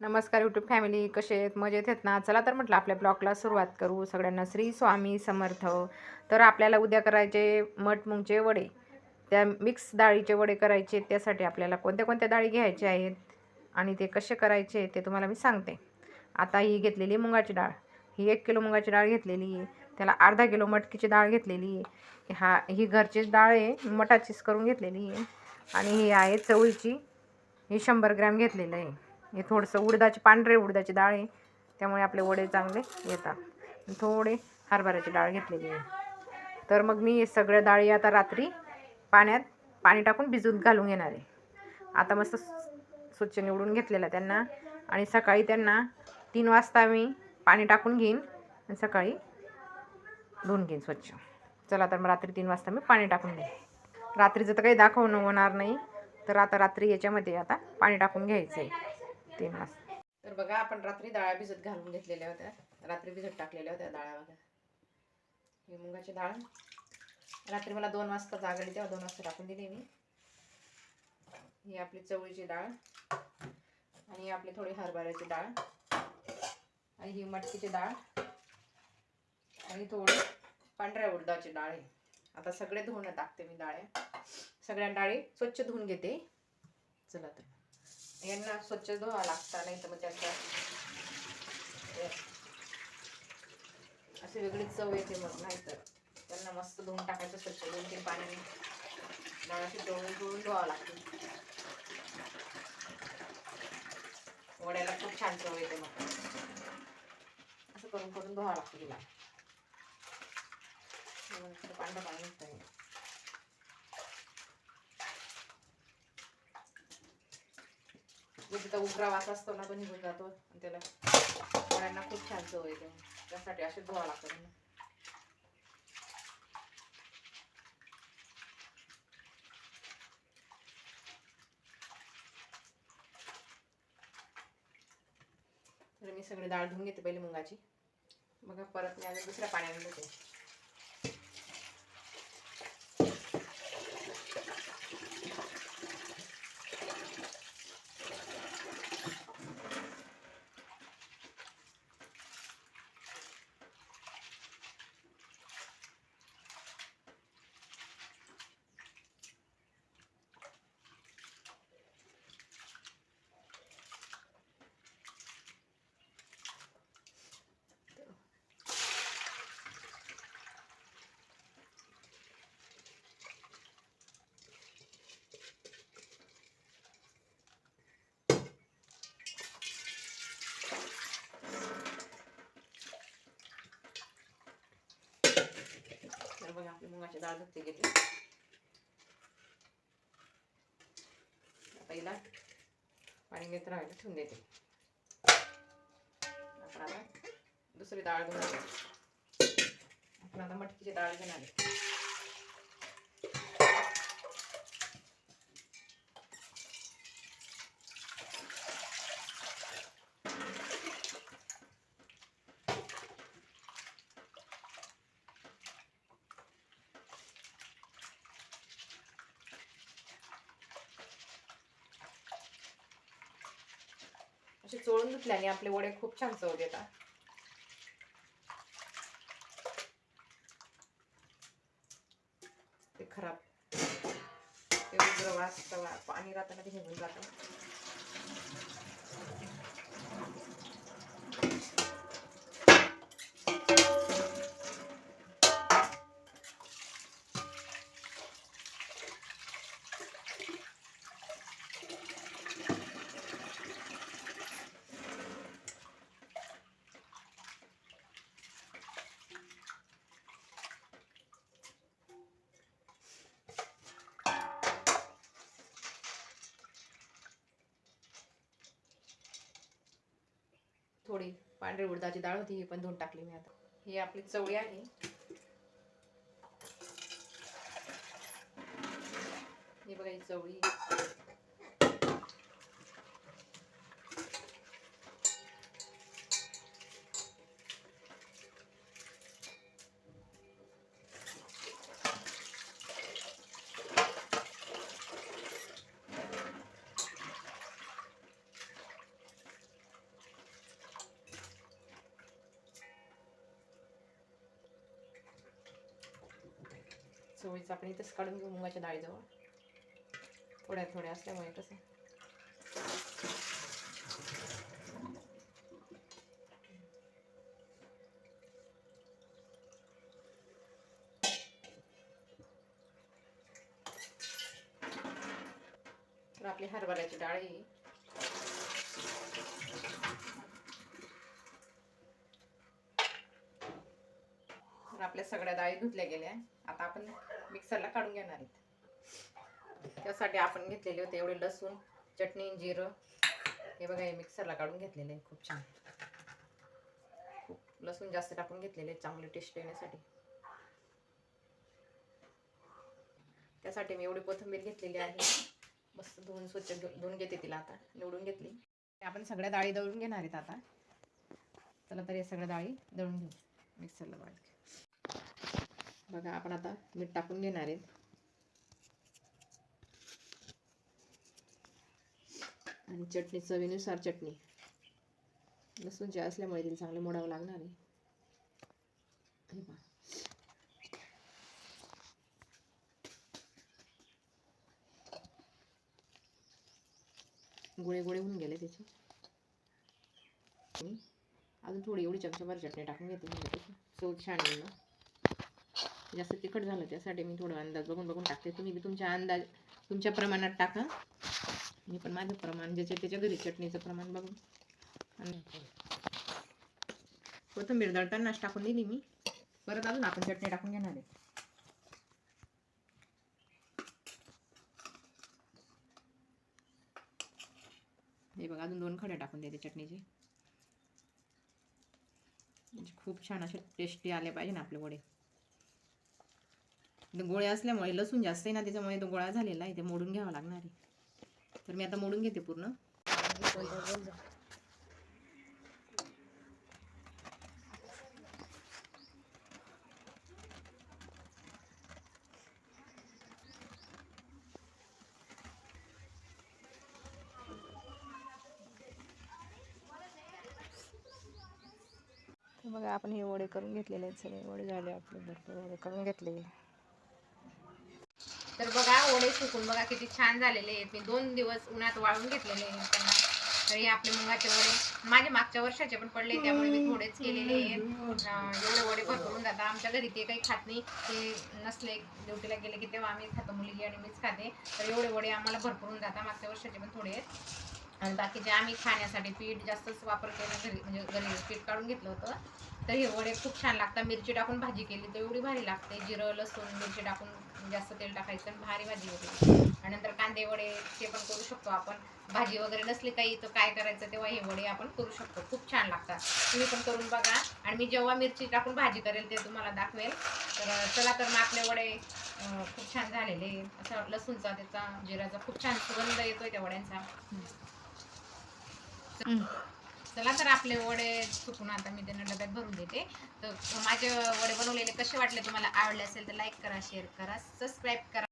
नमस्कार YouTube family कसे आहेत? मजेत आहेत ना? चला तर म्हटलं आपल्या ब्लॉगला सुरुवात करू. सगळ्यांना श्री स्वामी समर्थ. तर आपल्याला उद्या करायचे मठ मुंगचे वडे. त्या मिक्स डाळीचे वडे करायचे. त्यासाठी आपल्याला कोणत्या कोणत्या डाळी घ्यायच्या आहेत आणि ते कसे करायचे ते तुम्हाला मी सांगते. आता ही घेतलेली मुगाची डाळ. ही एक किलो मुगाची डाळ घेतलेली आहे. त्याला अर्धा किलो मटकीची डाळ घेतलेली आहे. हा ही घरचीच डाळ आहे. मटाचीच करून घेतलेली आहे. आणि ही आहे चवळीची. ही शंभर ग्रॅम घेतलेलं आहे. हे थोडंसं उडदाची पांढरे उडदाची डाळ आहे. त्यामुळे आपले वडे चांगले येतात. थोडे हरभऱ्याची डाळ घेतलेली आहे. तर मग मी हे सगळ्या डाळी आता रात्री पाण्यात पाणी टाकून भिजून घालून घेणार आहे. आता मस्त स्वच्छ निवडून घेतलेलं त्यांना. आणि सकाळी त्यांना तीन वाजता मी पाणी टाकून घेईन आणि सकाळी धुवून घेईन स्वच्छ. चला तर मग रात्री तीन वाजता मी पाणी टाकून घेईन. रात्रीचं तर काही दाखवणं होणार नाही. तर आता रात्री याच्यामध्ये आता पाणी टाकून घ्यायचं आहे ते वाजता तर बघा आपण रात्री डाळ्या भिजत घालून घेतलेल्या होत्या. रात्री भिजत टाकलेल्या होत्या डाळ्या बघा. ही मुगाची डाळ. रात्री मला दोन वाजता जागली तेव्हा दोन वाजता टाकून दिली मी. ही आपली चवळीची डाळ आणि आपली थोडी हरभऱ्याची डाळ आणि ही मटकीची डाळ आणि थोडी पांढऱ्या उडदाची डाळ आहे. आता सगळे धुवून टाकते मी डाळ्या. सगळ्या डाळी स्वच्छ धुवून घेते. चला तर. यांना स्वच्छ धुवा लागता नाही तर मग त्यांच्या अशी वेगळी चव येते मग नाही तर. त्यांना मस्त धुवून टाकायचं स्वच्छ दोन ते पाण्याने नळाशी डोळून धुवून धुवावं लागते. वड्याला खूप छान चव येते मग. असं करून करून धुवावं लागतं तिला. पांढरं पाणी तिथं उग्रा वास असतो ना तो निघून जातो. आणि त्याला झाडांना खूप छान चव येते. त्यासाठी असे धुवा लागतो त्यांना तर मी सगळी डाळ धुवून घेते पहिले मुंगाची. मग परत मी अजून दुसऱ्या पाण्याने घेते तर बघा आपली मुगाची डाळ धुतली गेली. आता पाणी घेत राहायला ठेवून देते. आपण आता दुसरी डाळ घेऊन आपण आता मटकीची डाळ घेणार आहे. असे चोळून धुतल्याने आपले वडे खूप छान चव देतात ते खराब. ते उग्र वास पाणी राहताना ते निघून जातं. थोडी पांढरी उडदाची डाळ होती ही पण धुवून टाकली मी आता. ही आपली चवळी आहे. ही बघा ही चवळी. चवळीचं आपण इथंच काढून घेऊ मुगाच्या डाळीजवळ. थोड्या थोड्या असल्यामुळे कसं तर आपली हरभऱ्याची डाळ आहे तर आपल्या सगळ्या डाळी धुतल्या गेल्या. आता आपण मिक्सरला काढून घेणार आहेत. त्यासाठी आपण घेतलेले होते एवढे लसूण चटणी जिरं. हे बघा हे मिक्सरला काढून घेतलेले आहे खूप छान. खूप लसूण जास्त टाकून घेतलेले आहेत. चांगले टेस्ट येण्यासाठी त्यासाठी मी एवढी कोथिंबीर घेतलेली आहे. मस्त धुवून स्वच्छ धुवून घेते तिला आता. निवडून घेतली. आपण सगळ्या डाळी दळून घेणार आहेत आता. चला तर या सगळ्या डाळी दळून घेऊ. मिक्सरला बारीक. बघा आपण आता मीठ टाकून घेणार आहेत. आणि चटणी चवीनुसार चटणी. लसूणची असल्यामुळे तिला चांगले मोडावं लागणार आहे. गोळे गोळे होऊन गेले त्याचे. अजून थोडी एवढी चमचाभर चटणी टाकून घेते म्हणजे चव छान येईल ना. जास्त तिखट झालं त्यासाठी मी थोडं अंदाज बघून बघून टाकते. तुम्ही बी तुमच्या अंदाज तुमच्या प्रमाणात टाका. मी पण माझं प्रमाण ज्याच्या त्याच्या घरी चटणीचं प्रमाण बघून. आणि कोथिंबीर दळतानाच टाकून दिली मी. परत अजून आपण चटणी टाकून घेणार आहे. हे बघा अजून दोन खडे टाकून देते चटणीचे. म्हणजे खूप छान असे टेस्टी आले पाहिजे ना आपले वडे. गोळ्या असल्यामुळे लसूण जास्त आहे ना त्याच्यामुळे तो गोळा झालेला आहे ते मोडून घ्यावा लागणार आहे. तर मी आता मोडून घेते पूर्ण. बघा आपण हे वडे करून घेतलेले आहेत सगळे. वडे झाले आपले भरपूर वडे करून घेतले. तर बघा वडे सुकून बघा किती छान झालेले आहेत. मी दोन दिवस उन्हात वाळून घेतलेले आहेत त्यांना. तर हे आपले मुगाचे वडे. माझे मागच्या वर्षाचे पण पडले त्यामुळे मी थोडेच केलेले आहेत. एवढे वडे भरपूर जातात आमच्या घरी ते काही खात नाही. ते नसले ड्युटीला गेले की तेव्हा आम्ही खातो मुलगी आणि मीच खाते. तर एवढे वडे आम्हाला भरपूर जातात. मागच्या वर्षाचे पण थोडे आहेत. आणि बाकीचे आम्ही खाण्यासाठी पीठ जास्तच वापर केला घरी म्हणजे घरी पीठ काढून घेतलं होतं. तर हे वडे खूप छान लागतात. मिरची टाकून भाजी केली तर एवढी भारी लागते. जिरं लसूण मिरची टाकून जास्त तेल टाकायचं आणि भारी भाजी होते आणि नंतर कांदे वडे ते पण करू शकतो आपण. भाजी वगैरे नसली काही तर काय करायचं तेव्हा हे वडे आपण करू शकतो. खूप छान लागतात. तुम्ही पण करून बघा. आणि मी जेव्हा मिरची टाकून भाजी करेल ते तुम्हाला दाखवेल. तर चला तर मग आपले वडे खूप छान झालेले. असं लसूणचा त्याचा जिराचा खूप छान सुगंध येतोय त्या वड्यांचा. चला तर आपले वडे चुकून आता मी त्यांना डब्यात भरून देते. तर माझे वडे बनवलेले कसे वाटले तुम्हाला आवडले असेल तर लाईक करा शेअर करा सबस्क्राईब करा.